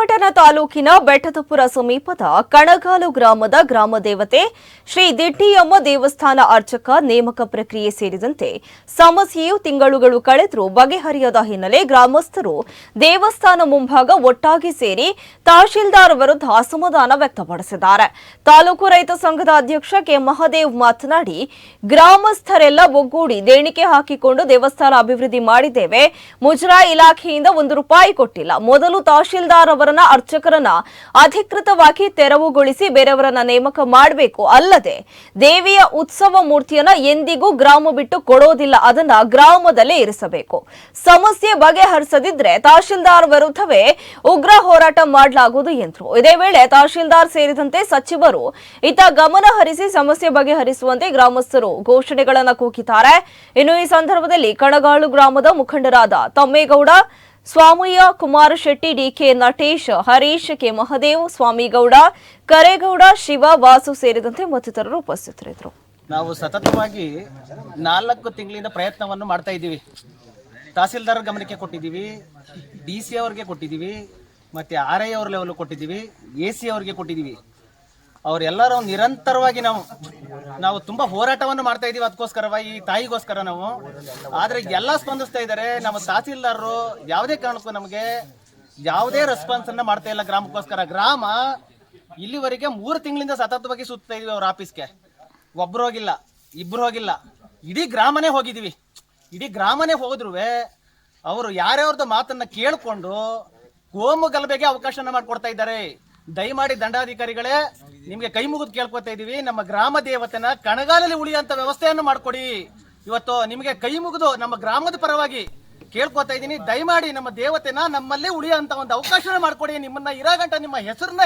ಪಿರಿಯಾಪಟ್ಟಣ ತಾಲೂಕಿನ ಬೆಟ್ಟದಪುರ ಸಮೀಪದ ಕಣಗಾಲು ಗ್ರಾಮದ ಗ್ರಾಮ ದೇವತೆ ಶ್ರೀ ದಿಟ್ಟಿಯಮ್ಮ ದೇವಸ್ಥಾನ ಅರ್ಚಕ ನೇಮಕ ಪ್ರಕ್ರಿಯೆ ಸೇರಿದಂತೆ ಸಮಸ್ಯೆಯು ತಿಂಗಳುಗಳು ಕಳೆದರೂ ಬಗೆಹರಿಯದ ಹಿನ್ನೆಲೆ ಗ್ರಾಮಸ್ಥರು ದೇವಸ್ಥಾನ ಮುಂಭಾಗ ಒಟ್ಟಾಗಿ ಸೇರಿ ತಹಶೀಲ್ದಾರ್ ವಿರುದ್ಧ ಅಸಮಾಧಾನ ವ್ಯಕ್ತಪಡಿಸಿದ್ದಾರೆ. ತಾಲೂಕು ರೈತ ಸಂಘದ ಅಧ್ಯಕ್ಷ ಕೆ. ಮಹದೇವ್ ಮಾತನಾಡಿ, ಗ್ರಾಮಸ್ಥರೆಲ್ಲ ಒಗ್ಗೂಡಿ ದೇಣಿಗೆ ಹಾಕಿಕೊಂಡು ದೇವಸ್ಥಾನ ಅಭಿವೃದ್ಧಿ ಮಾಡಿದ್ದೇವೆ. ಮುಜರಾಯಿ ಇಲಾಖೆಯಿಂದ ಒಂದು ರೂಪಾಯಿ ಕೊಟ್ಟಿಲ್ಲ. ಮೊದಲು ತಹಶೀಲ್ದಾರ್ ಅರ್ಚಕರನ್ನ ಅಧಿಕೃತವಾಗಿ ತೆರವುಗೊಳಿಸಿ ಬೇರೆಯವರನ್ನ ನೇಮಕ ಮಾಡಬೇಕು. ಅಲ್ಲದೆ, ದೇವಿಯ ಉತ್ಸವ ಮೂರ್ತಿಯನ್ನ ಎಂದಿಗೂ ಗ್ರಾಮ ಬಿಟ್ಟು ಕೊಡೋದಿಲ್ಲ. ಅದನ್ನ ಗ್ರಾಮದಲ್ಲೇ ಇರಿಸಬೇಕು. ಸಮಸ್ಯೆ ಬಗೆಹರಿಸದಿದ್ರೆ ತಹಶೀಲ್ದಾರ್ ವಿರುದ್ಧವೇ ಉಗ್ರ ಹೋರಾಟ ಮಾಡಲಾಗುವುದು ಎಂದರು. ಇದೇ ವೇಳೆ ತಹಶೀಲ್ದಾರ್ ಸೇರಿದಂತೆ ಸಚಿವರು ಇತ ಗಮನ ಹರಿಸಿ ಸಮಸ್ಯೆ ಬಗೆಹರಿಸುವಂತೆ ಗ್ರಾಮಸ್ಥರು ಘೋಷಣೆಗಳನ್ನು ಕೂಗಿದ್ದಾರೆ ಇನ್ನು ಈ ಸಂದರ್ಭದಲ್ಲಿ ಕಣಗಾಳು ಗ್ರಾಮದ ಮುಖಂಡರಾದ ತಮ್ಮೇಗೌಡ ಸ್ವಾಮಯ್ಯ ಕುಮಾರ ಶೆಟ್ಟಿ, ಡಿಕೆ ನಟೇಶ್, ಹರೀಶ್ ಕೆ. ಮಹದೇವ್, ಸ್ವಾಮಿಗೌಡ, ಕರೇಗೌಡ, ಶಿವ, ವಾಸು ಸೇರಿದಂತೆ ಮತ್ತಿತರರು ಉಪಸ್ಥಿತರಿದ್ದರು. ನಾವು ಸತತವಾಗಿ ನಾಲ್ಕು ತಿಂಗಳಿಂದ ಪ್ರಯತ್ನವನ್ನು ಮಾಡ್ತಾ ಇದ್ದೀವಿ. ತಹಸೀಲ್ದಾರ್ ಗಮನಕ್ಕೆ ಕೊಟ್ಟಿದ್ದೀವಿ ಡಿ ಸಿ ಅವ್ರಿಗೆ ಕೊಟ್ಟಿದ್ದೀವಿ, ಮತ್ತು ಆರ್ ಐ ಅವ್ರ ಲೆವೆಲ್ ಕೊಟ್ಟಿದ್ದೀವಿ, ಎ ಸಿ ಅವ್ರಿಗೆ ಕೊಟ್ಟಿದ್ದೀವಿ. ಅವರೆಲ್ಲರೂ ನಿರಂತರವಾಗಿ ನಾವು ನಾವು ತುಂಬಾ ಹೋರಾಟವನ್ನು ಮಾಡ್ತಾ ಇದೀವಿ ಅದಕ್ಕೋಸ್ಕರವಾಗಿ ಈ ತಾಯಿಗೋಸ್ಕರ ನಾವು. ಆದರೆ ಎಲ್ಲ ಸ್ಪಂದಿಸ್ತಾ ಇದ್ದಾರೆ ನಮ್ಮ ತಹಸೀಲ್ದಾರರು ಯಾವುದೇ ಕಾರಣಕ್ಕೂ ನಮಗೆ ಯಾವುದೇ ರೆಸ್ಪಾನ್ಸನ್ನು ಮಾಡ್ತಾ ಇಲ್ಲ ಗ್ರಾಮಕ್ಕೋಸ್ಕರ. ಗ್ರಾಮ ಇಲ್ಲಿವರೆಗೆ ಮೂರು ತಿಂಗಳಿಂದ ಸತತವಾಗಿ ಸುತ್ತಾ ಇದೀವಿ ಅವ್ರ ಆಫೀಸ್ಗೆ. ಒಬ್ರು ಹೋಗಿಲ್ಲ, ಇಬ್ರು ಹೋಗಿಲ್ಲ. ಇಡೀ ಗ್ರಾಮನೇ ಹೋಗಿದೀವಿ. ಇಡೀ ಗ್ರಾಮನೇ ಹೋದ್ರು ಅವರು ಯಾರ್ಯಾವ್ರದ ಮಾತನ್ನ ಕೇಳಿಕೊಂಡು ಕೋಮು ಗಲಭೆಗೆ ಅವಕಾಶನ ಮಾಡ್ಕೊಡ್ತಾ ಇದ್ದಾರೆ. ದಯಮಾಡಿ ದಂಡಾಧಿಕಾರಿಗಳೇ, ನಿಮ್ಗೆ ಕೈ ಮುಗಿದು ಕೇಳ್ಕೊತಾ ಇದೀವಿ. ನಮ್ಮ ಗ್ರಾಮ ದೇವತೆನ ಕಣಗಾಲಲ್ಲಿ ಉಳಿಯುವಂತ ವ್ಯವಸ್ಥೆಯನ್ನು ಮಾಡ್ಕೊಡಿ. ಇವತ್ತು ನಿಮಗೆ ಕೈ ಮುಗಿದು ನಮ್ಮ ಗ್ರಾಮದ ಪರವಾಗಿ ಕೇಳ್ಕೊತಾ ಇದ್ದೀನಿ ದಯಮಾಡಿ ನಮ್ಮ ದೇವತೆನ ನಮ್ಮಲ್ಲೇ ಉಳಿಯುವಂತ ಒಂದು ಅವಕಾಶನ ಮಾಡ್ಕೊಡಿ. ನಿಮ್ಮನ್ನ ಇರಾಗಂಟ ನಿಮ್ಮ ಹೆಸರನ್ನ